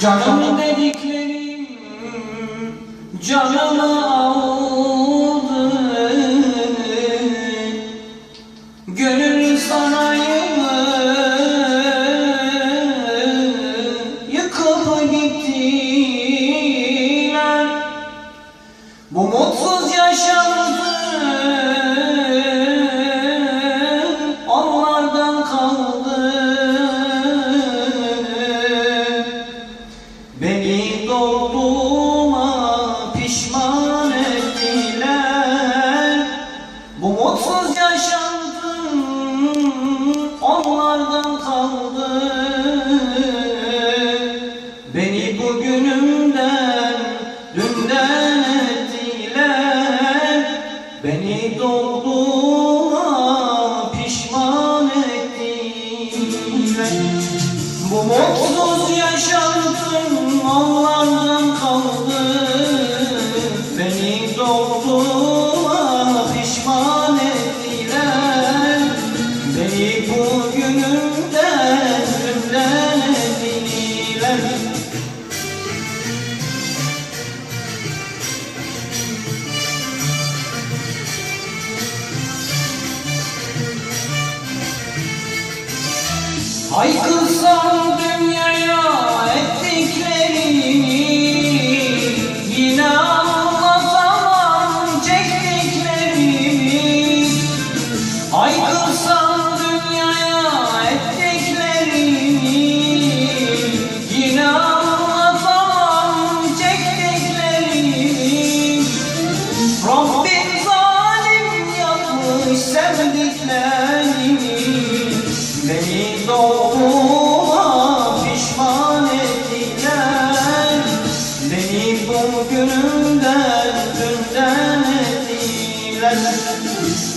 Canım dedikleri canımı aldı. Gönül sarayımı yıkıp gittiler Bu mutsuz yaşantım onlardan kaldı Beni bugünümden dünden ettiler. Beni doğduğuma Dünden ettiler Haykırsam ettiler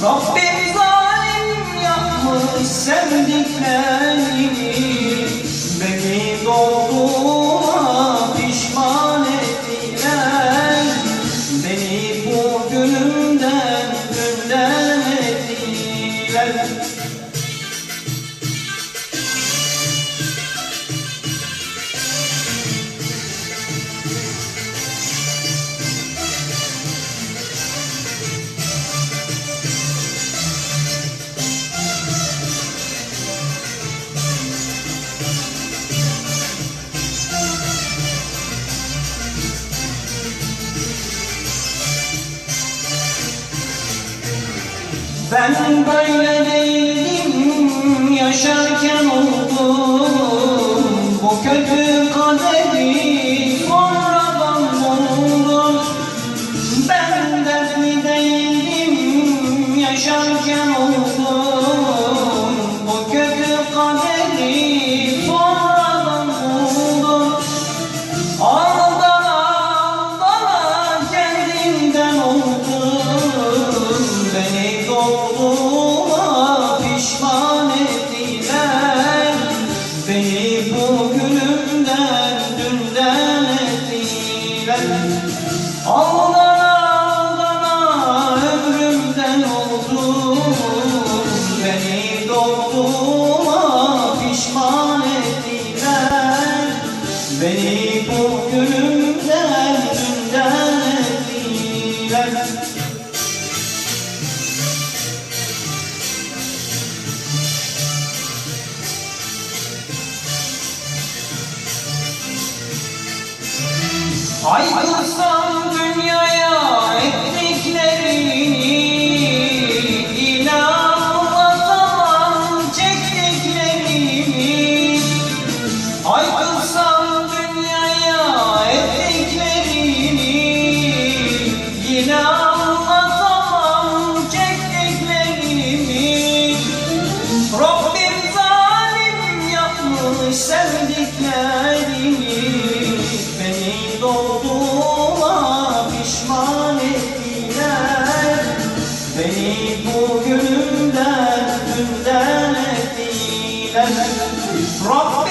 Rabbim zalim yapmış sevdiklerimi Ben böyle değildim yaşarken oldum Bu kötü doğduğuma pişman ettiler. Beni bugünümden dünden ettiler. Aldana aldana ömrümden oldum Beni doğduğuma pişman ettiler. Beni bugünümden Aykırsam dünyaya ettiklerini Yine anlatamam çektiklerimi Aykırsam dünyaya ettiklerini Yine anlatamam çektiklerimi Rabbim zalim yapmış sevdiklerimi Beni doğduğuma pişman ettiler. Beni bugünümden dünden ettiler. Rabbim